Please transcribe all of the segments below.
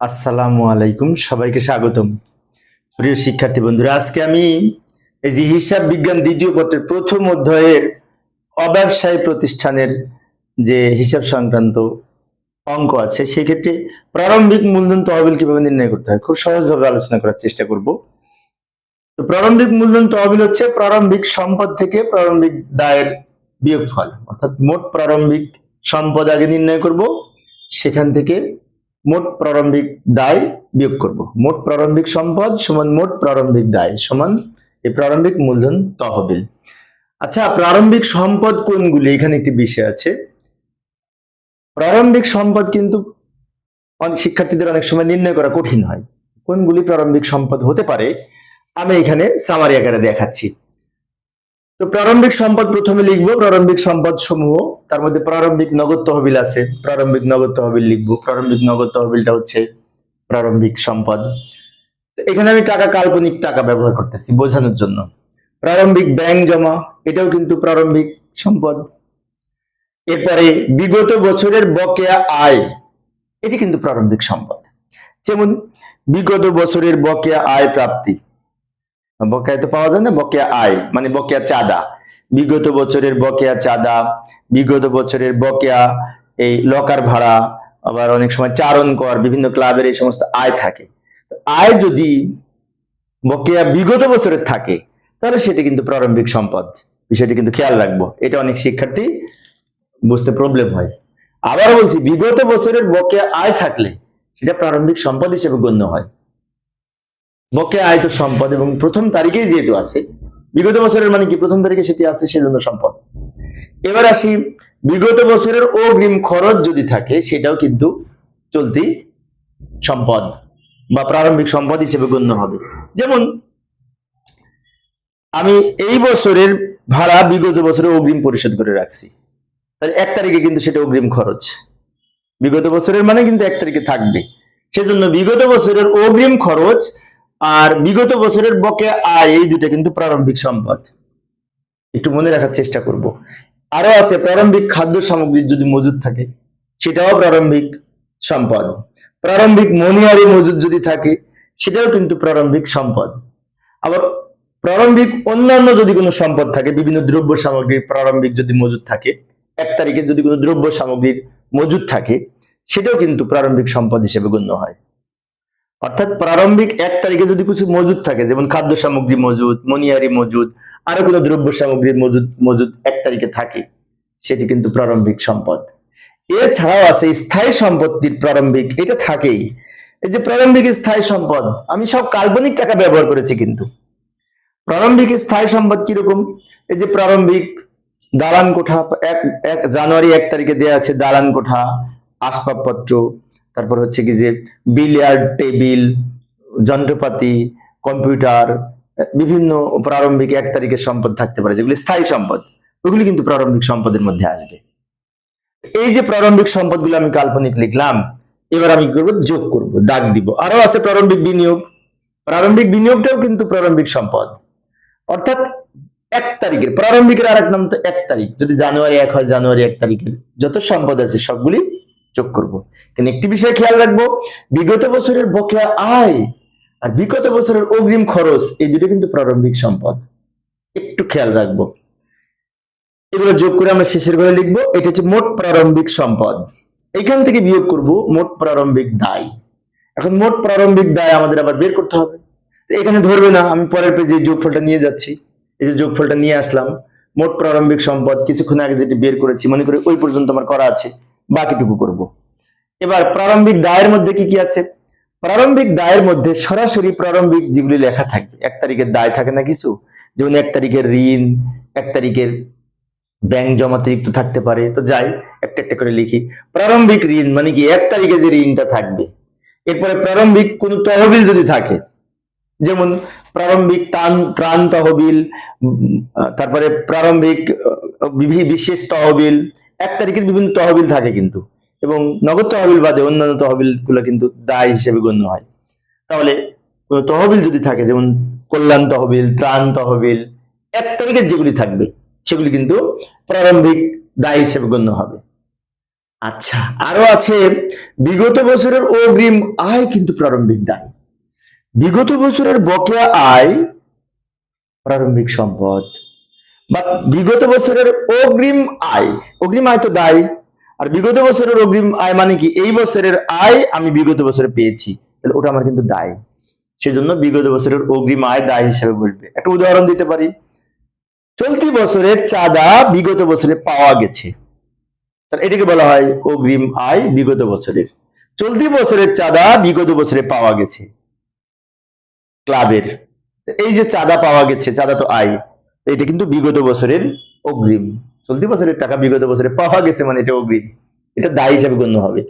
আসসালামু আলাইকুম, সবাইকে স্বাগতম। প্রিয় শিক্ষার্থী বন্ধুরা, আজকে আমি এই যে হিসাব বিজ্ঞান দ্বিতীয় পত্রের প্রথম অধ্যায়ের অব্যবসায়ী প্রতিষ্ঠানের যে হিসাব সংক্রান্ত অঙ্ক আছে, সেক্ষেত্রে প্রারম্ভিক মূলধন তহবিল কীভাবে নির্ণয় করতে হয়, খুব সহজভাবে আলোচনা করার চেষ্টা করব। তো প্রারম্ভিক মূলধন তহবিল হচ্ছে প্রারম্ভিক সম্পদ থেকে প্রারম্ভিক দায়ের বিয়োগফল, অর্থাৎ মোট প্রারম্ভিক সম্পদ আগে নির্ণয় করব, সেখান থেকে মোট প্রারম্ভিক দায় বিয়োগ করব। মোট প্রারম্ভিক সম্পদ সমান মোট প্রারম্ভিক দায় সমান এই প্রারম্ভিক মূলধন তহবিল। আচ্ছা প্রারম্ভিক সম্পদ কোনগুলি? এখানে একটি বিষয় আছে। প্রারম্ভিক সম্পদ কিন্তু অনেক শিক্ষার্থীদের অনেক সময় নির্ণয় করা কঠিন হয়। কোনগুলি প্রারম্ভিক সম্পদ হতে পারে? আমি এখানে সামারি আকারে দেখাচ্ছি। তো প্রারম্ভিক সম্পদ প্রথমে লিখব, প্রারম্ভিক সম্পদ সমূহ তার মধ্যে প্রারম্ভিক নগদ তহবিল আছে, প্রারম্ভিক নগদ তহবিল লিখব। প্রারম্ভিক নগদ তহবিলটা হচ্ছে প্রারম্ভিক সম্পদ। এখানে আমি টাকা, কাল্পনিক টাকা ব্যবহার করতেছি বোঝানোর জন্য। প্রারম্ভিক ব্যাংক জমা, এটাও কিন্তু প্রারম্ভিক সম্পদ। এরপরে বিগত বছরের বকেয়া আয়, এটি কিন্তু প্রারম্ভিক সম্পদ। যেমন বিগত বছরের বকেয়া আয় প্রাপ্তি বকেয়া তো পাওয়া যায় না, বকেয়া আয় মানে বকেয়া চাঁদা। বিগত বছরের বকেয়া চাঁদা, বিগত বছরের বকেয়া, এই লকার ভাড়া, আবার অনেক সময় চারণ কর, বিভিন্ন ক্লাবের এই সমস্ত আয় থাকে। আয় যদি বকেয়া বিগত বছরের থাকে, তাহলে সেটি কিন্তু প্রারম্ভিক সম্পদ। বিষয়টি কিন্তু খেয়াল রাখব। এটা অনেক শিক্ষার্থী বুঝতে প্রবলেম হয়। আবার বলছি, বিগত বছরের বকেয়া আয় থাকলে সেটা প্রারম্ভিক সম্পদ হিসেবে গণ্য হয়। বকেয়া আয় তো সম্পদ এবং প্রথম তারিখেই যেহেতু আছে, বিগত বছরের মানে কি? প্রথম তারিখে সেটি আছে, সেজন্য সম্পদ। এবার আসি, বিগত বছরের অগ্রিম খরচ যদি থাকে, সেটাও কিন্তু চলতি সম্পদ বা প্রারম্ভিক সম্পদ হিসেবে গণ্য হবে। যেমন, আমি এই বছরের ভাড়া বিগত বছরে অগ্রিম পরিশোধ করে রাখছি। তাহলে এক তারিখে কিন্তু সেটা অগ্রিম খরচ। বিগত বছরের মানে কিন্তু এক তারিখে থাকবে। সেজন্য বিগত বছরের অগ্রিম খরচ আর বিগত বছরের বকে আয়, এই দুটো কিন্তু প্রারম্ভিক সম্পদ। একটু মনে রাখার চেষ্টা করব। আরও আছে, প্রারম্ভিক খাদ্য সামগ্রী যদি মজুদ থাকে, সেটাও প্রারম্ভিক সম্পদ। প্রারম্ভিক মনিয়ারি মজুদ যদি থাকে, সেটাও কিন্তু প্রারম্ভিক সম্পদ। আবার প্রারম্ভিক অন্যান্য যদি কোনো সম্পদ থাকে, বিভিন্ন দ্রব্য সামগ্রীর প্রারম্ভিক যদি মজুদ থাকে, এক তারিখে যদি কোনো দ্রব্য সামগ্রীর মজুদ থাকে, সেটাও কিন্তু প্রারম্ভিক সম্পদ হিসেবে গণ্য হয়। অর্থাৎ প্রারম্ভিক এক তারিখে যদি কিছু মজুদ থাকে, যেমন খাদ্য সামগ্রী মজুদ মনিয়ারি মজুদ, আরও কোনো দ্রব্য সামগ্রীর মজুদ মজুদ এক তারিখে থাকে, সেটি কিন্তু প্রারম্ভিক সম্পদ। এছাড়াও আছে স্থায়ী সম্পত্তির প্রারম্ভিক, এটা থাকেই। এই যে প্রারম্ভিক স্থায়ী সম্পদ, আমি সব কাল্পনিক টাকা ব্যবহার করেছি কিন্তু। প্রারম্ভিক স্থায়ী সম্পদ কীরকম? এই যে প্রারম্ভিক দালান কোঠা এক জানুয়ারি এক তারিখে দেয়া আছে দালান কোঠা, আসবাবপত্র তারপর হচ্ছে কি যে বিলিয়ার্ড টেবিল যন্ত্রপাতি কম্পিউটার বিভিন্ন প্রারম্ভিক এক তারিখের সম্পদ থাকতে পারে, যেগুলি স্থায়ী সম্পদ, ওগুলি কিন্তু প্রারম্ভিক সম্পদের মধ্যে আসবে। এই যে প্রারম্ভিক সম্পদগুলো আমি কাল্পনিক লিখলাম, এবার আমি করব? যোগ করব, দাগ দিব। আরও আছে প্রারম্ভিক বিনিয়োগ। প্রারম্ভিক বিনিয়োগটাও কিন্তু প্রারম্ভিক সম্পদ। অর্থাৎ এক তারিখের, প্রারম্ভিকের আরেক নাম তো এক তারিখ। যদি জানুয়ারি এক হয়, জানুয়ারি এক তারিখের যত সম্পদ আছে সবগুলি যোগ করব। কিন্তু একটি বিষয় খেয়াল রাখব, বিগত বছরের বকেয়া আয় আর বিগত বছরের অগ্রিম খরচ, এই দুটো কিন্তু প্রারম্ভিক সম্পদ। একটু খেয়াল রাখব। এগুলো যোগ করে আমরা শেষের ঘরে লিখব, এটা হচ্ছে মোট প্রারম্ভিক সম্পদ। এখান থেকে বিয়োগ করব মোট প্রারম্ভিক দায়। এখন মোট প্রারম্ভিক দায় আমাদের আবার বের করতে হবে। এখানে ধরবে না, আমি পরের পেজে যোগফলটা নিয়ে যাচ্ছি। এই যে যোগফলটা নিয়ে আসলাম, মোট প্রারম্ভিক সম্পদ, কিছুক্ষণ আগে যেটি বের করেছি, মনে করি ওই পর্যন্ত আমার করা আছে। বাকিটুকু করব। এবার প্রারম্ভিক দায়ের মধ্যে কি কি আছে? প্রারম্ভিক দায়ের মধ্যে সরাসরি প্রারম্ভিক যেগুলি লেখা থাকে, এক তারিখের দায় থাকে না কিছু? যেমন এক তারিখের ঋণ, এক তারিখের ব্যাংক জমাতিরিক্ত থাকতে পারে। তো যাই, একটা একটা করে লিখি। প্রারম্ভিক ঋণ মানে কি? এক তারিখে যে ঋণটা থাকবে। এরপরে প্রারম্ভিক কোন তহবিল যদি থাকে, যেমন প্রারম্ভিক ত্রাণ ত্রাণ তহবিল তারপরে প্রারম্ভিক বিশেষ তহবিল এক তারিখের বিভিন্ন তহবিল থাকে কিন্তু। এবং নগদ তহবিল বাদে অন্যান্য তহবিলগুলো কিন্তু দায় হিসেবে গণ্য হয়। তাহলে তহবিল যদি থাকে, যেমন কল্যাণ তহবিল, ত্রাণ তহবিল, এক তারিখের যেগুলি থাকবে, সেগুলি কিন্তু প্রারম্ভিক দায় হিসেবে গণ্য হবে। আচ্ছা আরও আছে, বিগত বছরের অগ্রিম আয় কিন্তু প্রারম্ভিক দায়। বিগত বছরের বকেয়া আয় প্রারম্ভিক সম্পদ। বা বিগত বছরের অগ্রিম আয় অগ্রিম আয় তো দায়, আর বিগত বছরের অগ্রিম আয় মানে কি? এই বছরের আয় আমি বিগত বছরে পেয়েছি, তাহলে ওটা আমার কিন্তু দায়। সেজন্য বিগত বছরের অগ্রিম আয় দায় হিসেবে বলবে একটা উদাহরণ দিতে পারি। চলতি বছরের চাঁদা বিগত বছরে পাওয়া গেছে। তাহলে এটাকে বলা হয় অগ্রিম আয় বিগত বছরের। চলতি বছরের চাঁদা বিগত বছরে পাওয়া গেছে। ক্লাবের। এই যে চাঁদা পাওয়া গেছে, চাঁদা তো আয়। এটা কিন্তু বিগত বছরের অগ্রিম। চলতি বছরের টাকা বিগত বছরে পাওয়া গেছে মানে এটা অগ্রিম। এটা দায় হিসাবে গণ্য হবে।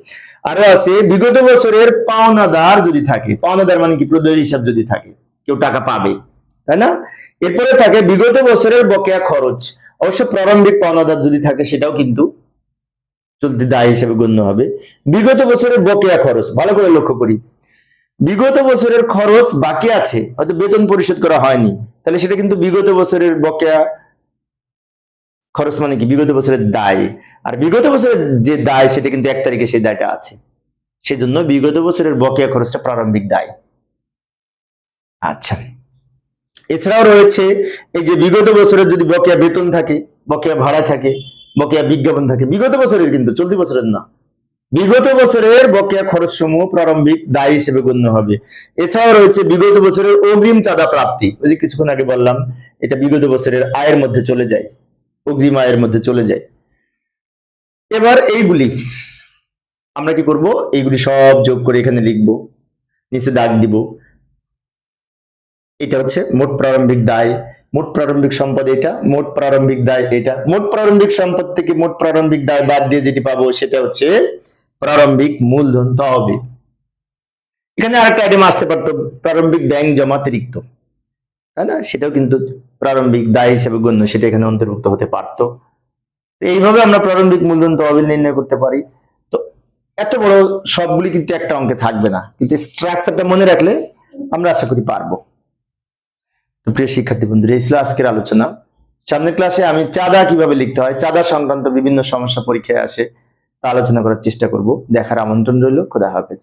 আরও আছে, বিগত বছরের পাওনাদার যদি থাকে, পাওনাদার মানে কি? প্রদেয় হিসাব যদি থাকে, কেউ টাকা পাবে, তাই না? এরপরে থাকে, বিগত বছরের বকেয়া খরচ। অবশ্য প্রারম্ভিক পাওনাদার যদি থাকে, সেটাও কিন্তু চলতি দায় হিসেবে গণ্য হবে। বিগত বছরের বকেয়া খরচ, ভালো করে লক্ষ্য করি। বিগত বছরের খরচ বাকি আছে, হয়তো বেতন পরিশোধ করা হয়নি। তাহলে সেটা কিন্তু বিগত বছরের বকেয়া খরচ মানে কি? বিগত বছরের দায়। আর বিগত বছরের যে দায়, সেটা কিন্তু এক তারিখে সেই দায়টা আছে। সেজন্য বিগত বছরের বকেয়া খরচটা প্রারম্ভিক দায়। আচ্ছা। এছাড়াও রয়েছে এই যে বিগত বছরের যদি বকেয়া বেতন থাকে, বকেয়া ভাড়া থাকে, বকেয়া বিজ্ঞাপন থাকে, বিগত বছরের কিন্তু, চলতি বছরের না। বিগত বছরের বকেয়া খরচ সমূহ প্রারম্ভিক দায় হিসেবে গণ্য হবে। এছাড়াও রয়েছে বিগত বছরের অগ্রিম চাঁদা প্রাপ্তি। ওই যে কিছুক্ষণ আগে বললাম, এটা বিগত বছরের আয়ের মধ্যে চলে যায়। অগ্রিম আয়ের মধ্যে চলে যায়। এবার এইগুলি। আমরা কি করব? এইগুলি সব যোগ করে এখানে লিখব। নিচে দাগ দিব। এটা হচ্ছে মোট প্রারম্ভিক দায়। মোট প্রারম্ভিক সম্পদ এটা, মোট প্রারম্ভিক দায় এটা। মোট প্রারম্ভিক সম্পদ থেকে মোট প্রারম্ভিক দায় বাদ দিয়ে যেটি পাবো সেটা হচ্ছে প্রারম্ভিক মূলধন তহবিল এখানে আরেকটা আইটেম আসতে পারতো প্রারম্ভিক ব্যাংক জমাতিরিক্ত তাই না? সেটাও কিন্তু প্রারম্ভিক দায় হিসেবে গণ্য, সেটা এখানে অন্তর্ভুক্ত হতে পারতো। এইভাবে আমরা প্রারম্ভিক মূলধন তহবিল নির্ণয় করতে পারি। তো এত বড় সবগুলি কিন্তু একটা অঙ্কে থাকবে না। কিন্তু স্ট্রাকচারটা মনে রাখলে আমরা আশা করি পারব। তো প্রিয় শিক্ষার্থী বন্ধুরা, এই ছিল আজকের আলোচনা। সামনের ক্লাসে আমি চাঁদা কীভাবে লিখতে হয়, চাঁদা সংক্রান্ত বিভিন্ন সমস্যা পরীক্ষায় আসে। আলোচনা করার চেষ্টা করব। দেখার আমন্ত্রণ রইল খোদা হাফেজ।